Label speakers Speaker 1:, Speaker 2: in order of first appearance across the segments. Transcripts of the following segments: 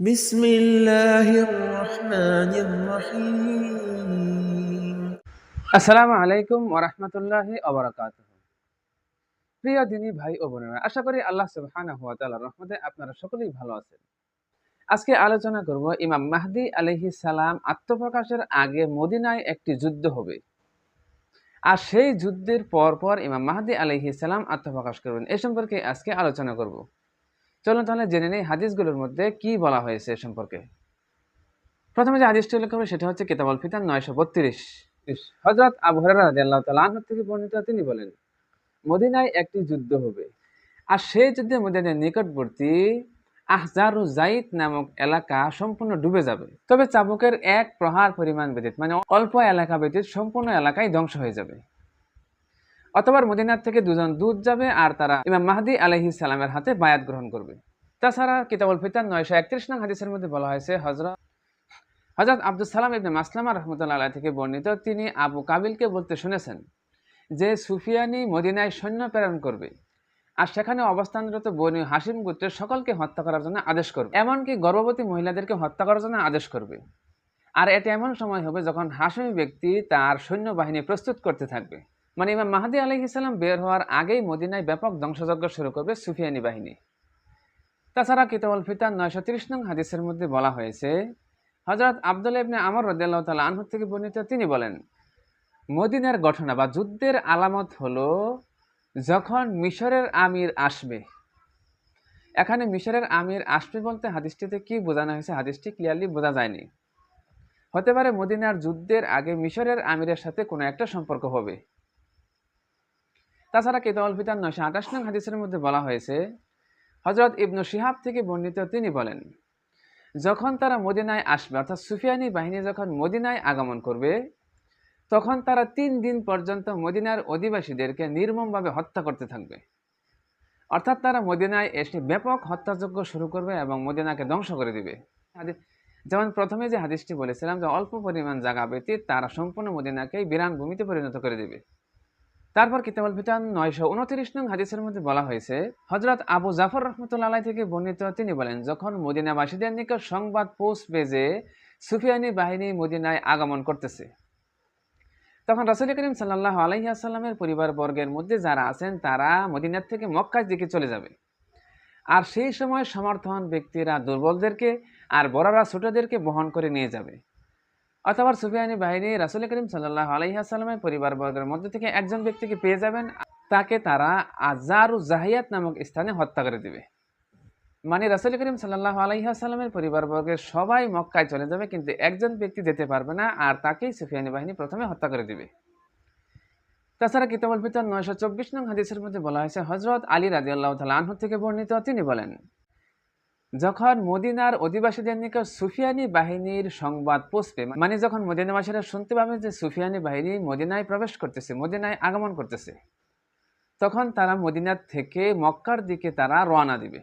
Speaker 1: بسم الله الرحمن الرحيم
Speaker 2: আসসালামু আলাইকুম ওরহমতুল্লাহি অবরাকাত প্রিয় দিনী ভাই ও বোনেরা আশা করি আল্লাহ সুবহানাহু ওয়া তাআলার রহমতে আপনারা সকলেই ভালো আছেন আজকে আলোচনা করব ইমাম মাহদি আলাইহিস সালাম আত্মপ্রকাশের আগে মদিনায় একটি যুদ্ধ হবে আর সেই যুদ্ধের পর পর ইমাম মাহদি আলাইহিস সালাম আত্মপ্রকাশ করবেন এ সম্পর্কে আজকে আলোচনা করব চলুন তাহলে জেনে নেই হাদিসগুলোর মধ্যে কি বলা হয়েছে এ সম্পর্কে। প্রথমে যে হাদিসটি উল্লেখ করব সেটা হচ্ছে কেতাবল ফিতান নয়শো বত্রিশ। হজরত আবু থেকে বর্ণিত তিনি বলেন, মদিনায় একটি যুদ্ধ হবে, আর সেই যুদ্ধে মদিনার নিকটবর্তী আহজারু জাইদ নামক এলাকা সম্পূর্ণ ডুবে যাবে। তবে চাবুকের এক প্রহার পরিমাণ ব্যতীত মানে অল্প এলাকা ব্যতীত সম্পূর্ণ এলাকায় ধ্বংস হয়ে যাবে। অথবা মদিনার থেকে দুজন দূত যাবে আর তারা ইমাম মাহদি আলহি সালামের হাতে বায়াত গ্রহণ করবে। তাছাড়া কিতাবুল ফিতান নয়শো একত্রিশ নং হাদিসের মধ্যে বলা হয়েছে হজরত হজরত আব্দুল সালাম ইবনে মাসলামা রহমতুল্লাহ আলাহ থেকে বর্ণিত, তিনি আবু কাবিলকে বলতে শুনেছেন যে সুফিয়ানি মদিনায় সৈন্য প্রেরণ করবে আর সেখানে অবস্থানরত বনি হাসিম গোত্রের সকলকে হত্যা করার জন্য আদেশ করবে। এমনকি গর্ভবতী মহিলাদেরকে হত্যা করার জন্য আদেশ করবে। আর এটা এমন সময় হবে যখন হাসিমি ব্যক্তি তার সৈন্যবাহিনী প্রস্তুত করতে থাকবে। মানে ইমাম মাহাদি আলহ ইসলাম বের হওয়ার আগেই মদিনায় ব্যাপক ধ্বংসযজ্ঞ শুরু করবে সুফিয়ানি বাহিনী। তাছাড়া কিতাবল ফিতান নয়শো তিরিশ নং হাদিসের মধ্যে বলা হয়েছে হজরত আবদুল্লাহ ইবনে আমর রদিয়াল্লাহ তালা আনহু থেকে বর্ণিত তিনি বলেন, মদিনার ঘটনা বা যুদ্ধের আলামত হলো যখন মিশরের আমির আসবে। এখানে মিশরের আমির আসবে বলতে হাদিসটিতে কি বোঝানো হয়েছে হাদিসটি ক্লিয়ারলি বোঝা যায়নি। হতে পারে মদিনার যুদ্ধের আগে মিশরের আমিরের সাথে কোনো একটা সম্পর্ক হবে। তাছাড়া কেতাউল ফিতার নয়শো আঠাশ নং হাদিসের মধ্যে বলা হয়েছে হজরত ইবনু শিহাব থেকে বর্ণিত তিনি বলেন, যখন তারা মদিনায় আসবে, অর্থাৎ সুফিয়ানি বাহিনী যখন মদিনায় আগমন করবে, তখন তারা তিন দিন পর্যন্ত মদিনার অধিবাসীদেরকে নির্মমভাবে হত্যা করতে থাকবে। অর্থাৎ তারা মদিনায় এসে ব্যাপক হত্যাযজ্ঞ শুরু করবে এবং মদিনাকে ধ্বংস করে দিবে। যেমন প্রথমে যে হাদিসটি বলেছিলাম যে অল্প পরিমাণ জায়গা ব্যতীত তারা সম্পূর্ণ মদিনাকেই বিরান ভূমিতে পরিণত করে দিবে। তারপর কিতাবুল ফিতান নয়শো উনত্রিশ নং হাদিসের মধ্যে বলা হয়েছে হজরত আবু জাফর রহমতুল্লাহ থেকে বর্ণিত, তিনি বলেন, যখন মদিনাবাসীদের নিকট সংবাদ পৌঁছবে যে সুফিয়ানি বাহিনী মদিনায় আগমন করতেছে, তখন রাসুল করিম সাল্লাহ আলাইসাল্লামের পরিবার বর্গের মধ্যে যারা আছেন, তারা মদিনার থেকে মক্কার দিকে চলে যাবে। আর সেই সময় সমর্থন ব্যক্তিরা দুর্বলদেরকে আর বড়রা ছোটদেরকে বহন করে নিয়ে যাবে। অথবা সুফিয়ানি বাহিনী রাসুল করিম সাল্লাহ আলহিহাসাল্লামের পরিবার বর্গের মধ্যে থেকে একজন ব্যক্তিকে পেয়ে যাবেন। তাকে তারা আজারু জাহিয়াত নামক স্থানে হত্যা করে দিবে। মানে রাসুল করিম সাল্লাহ আলহিহাসাল্লামের পরিবার বর্গের সবাই মক্কায় চলে যাবে, কিন্তু একজন ব্যক্তি যেতে পারবে না আর তাকেই সুফিয়ানি বাহিনী প্রথমে হত্যা করে দিবে। তাছাড়া কিতাবুল ভিতর নয়শো চব্বিশ নং হাদিসের মধ্যে বলা হয়েছে হজরত আলী রাজি আল্লাহ তালা থেকে বর্ণিত তিনি বলেন যখন মদিনার অধিবাসীদের নিকট সুফিয়ানি বাহিনীর সংবাদ পৌঁছবে মানে যখন মদিনাবাসীরা শুনতে পাবে যে সুফিয়ানি বাহিনী মদিনায় প্রবেশ করতেছে, মদিনায় আগমন করতেছে, তখন তারা মদিনার থেকে মক্কার দিকে তারা রওনা দিবে।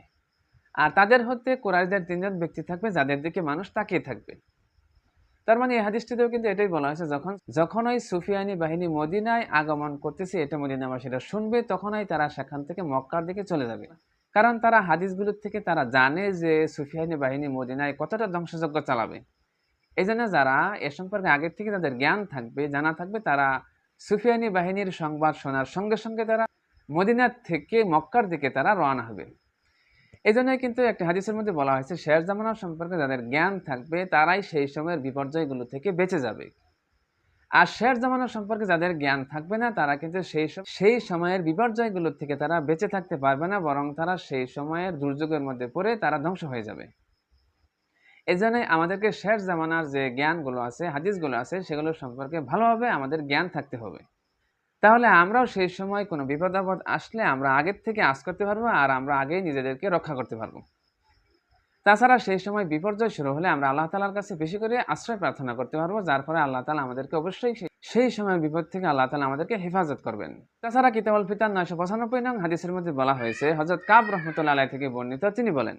Speaker 2: আর তাদের হতে কোরআশদের তিনজন ব্যক্তি থাকবে, যাদের দিকে মানুষ তাকিয়ে থাকবে। তার মানে এই হাদিসটিতেও কিন্তু এটাই বলা হয়েছে, যখন যখন ওই সুফিয়ানি বাহিনী মদিনায় আগমন করতেছে, এটা মদিনাবাসীরা শুনবে, তখনই তারা সেখান থেকে মক্কার দিকে চলে যাবে। কারণ তারা হাদিসগুলোর থেকে তারা জানে যে সুফিয়ানি বাহিনী মদিনায় কতটা ধ্বংসযজ্ঞ চালাবে। এই জন্য যারা এ সম্পর্কে আগের থেকে তাদের জ্ঞান থাকবে, জানা থাকবে, তারা সুফিয়ানি বাহিনীর সংবাদ শোনার সঙ্গে সঙ্গে তারা মদিনার থেকে মক্কার দিকে তারা রওনা হবে। এই জন্যই কিন্তু একটা হাদিসের মধ্যে বলা হয়েছে, শেষ জামানার সম্পর্কে যাদের জ্ঞান থাকবে, তারাই সেই সময়ের বিপর্যয়গুলো থেকে বেঁচে যাবে। আর শেয়ার জামানার সম্পর্কে যাদের জ্ঞান থাকবে না, তারা কিন্তু সেই সেই সময়ের বিপর্যয়গুলো থেকে তারা বেঁচে থাকতে পারবে না, বরং তারা সেই সময়ের দুর্যোগের মধ্যে পড়ে তারা ধ্বংস হয়ে যাবে। এই জন্যই আমাদেরকে শেষ জামানার যে জ্ঞানগুলো আছে, হাদিসগুলো আছে, সেগুলো সম্পর্কে ভালোভাবে আমাদের জ্ঞান থাকতে হবে। তাহলে আমরাও সেই সময় কোনো বিপদ আপদ আসলে আমরা আগের থেকে আশ করতে পারব, আর আমরা আগেই নিজেদেরকে রক্ষা করতে পারব। তাছাড়া সেই সময় বিপর্যয় শুরু হলে আমরা আল্লাহ তালার কাছে বেশি করে আশ্রয় প্রার্থনা করতে পারব, যার ফলে আল্লাহ তালা আমাদেরকে অবশ্যই সেই সময় বিপদ থেকে আল্লাহ তালা আমাদেরকে হেফাজত করবেন। তাছাড়া কিতাবল ফিতার নয়শো পঁচানব্বই নং হাদিসের মধ্যে বলা হয়েছে হজরত কাব রহমতুল্লাহ আলাই থেকে বর্ণিত, তিনি বলেন,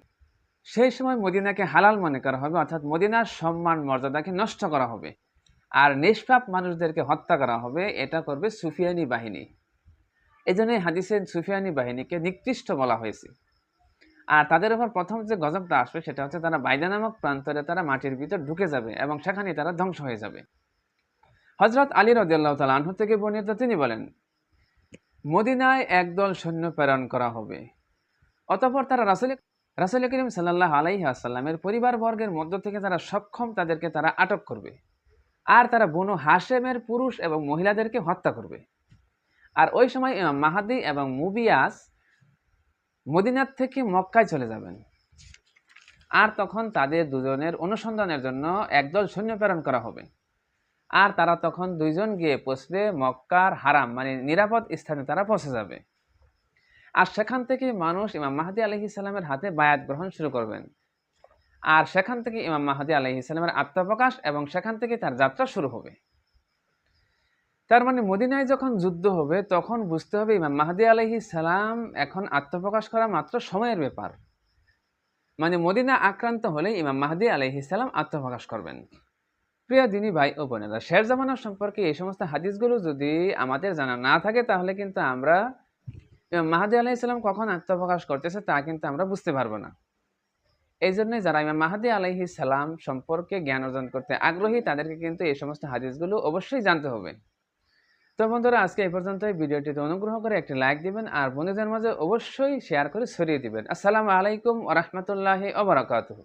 Speaker 2: সেই সময় মদিনাকে হালাল মনে করা হবে, অর্থাৎ মদিনার সম্মান মর্যাদাকে নষ্ট করা হবে আর নিষ্পাপ মানুষদেরকে হত্যা করা হবে, এটা করবে সুফিয়ানি বাহিনী। এই জন্য হাদিসের সুফিয়ানি বাহিনীকে নিকৃষ্ট বলা হয়েছে। আর তাদের উপর প্রথম যে গজবটা আসবে সেটা হচ্ছে তারা বাইদা নামক প্রান্তরে তারা মাটির ভিতর ঢুকে যাবে এবং সেখানে তারা ধ্বংস হয়ে যাবে। হজরত আলী রদিয়াল্লাহ তাল আনহু থেকে বর্ণিত তিনি বলেন, মদিনায় একদল সৈন্য প্রেরণ করা হবে। অতপর তারা রাসুল রাসুল করিম সাল্লাহ আলাইহি আসাল্লামের পরিবারবর্গের মধ্য থেকে তারা সক্ষম তাদেরকে তারা আটক করবে। আর তারা বনু হাশেমের পুরুষ এবং মহিলাদেরকে হত্যা করবে। আর ওই সময় মাহাদি এবং মুবিয়াস মদিনার থেকে মক্কায় চলে যাবেন। আর তখন তাদের দুজনের অনুসন্ধানের জন্য একদল সৈন্য প্রেরণ করা হবে। আর তারা তখন দুইজন গিয়ে পৌঁছবে মক্কার হারাম মানে নিরাপদ স্থানে তারা পৌঁছে যাবে। আর সেখান থেকে মানুষ ইমাম মাহাদি আলহি সাল্লামের হাতে বায়াত গ্রহণ শুরু করবেন। আর সেখান থেকে ইমাম মাহাদি আলহি সাল্লামের আত্মপ্রকাশ এবং সেখান থেকে তার যাত্রা শুরু হবে। তার মানে মদিনায় যখন যুদ্ধ হবে, তখন বুঝতে হবে ইমাম মাহাদি আলহি সালাম এখন আত্মপ্রকাশ করা মাত্র সময়ের ব্যাপার। মানে মদিনা আক্রান্ত হলে ইমাম মাহাদি আলহি সালাম আত্মপ্রকাশ করবেন। প্রিয় দিনী ভাই ও বোনেরা, শের জামানার সম্পর্কে এই সমস্ত হাদিসগুলো যদি আমাদের জানা না থাকে, তাহলে কিন্তু আমরা ইমাম মাহাদি আলাহি কখন আত্মপ্রকাশ করতেছে তা কিন্তু আমরা বুঝতে পারব না। এই জন্যই যারা ইমাম মাহাদি আলাইহি সালাম সম্পর্কে জ্ঞান অর্জন করতে আগ্রহী, তাদেরকে কিন্তু এই সমস্ত হাদিসগুলো অবশ্যই জানতে হবে। তো বন্ধুরা, আজকে এই পর্যন্তই। ভিডিওটিতে অনুগ্রহ করে একটি লাইক দিবেন আর বন্ধুদের মাঝে অবশ্যই শেয়ার করে ছড়িয়ে দিবেন। আসসালামু আলাইকুম ওরহমতুল্লাহি ওবরাকাতুহু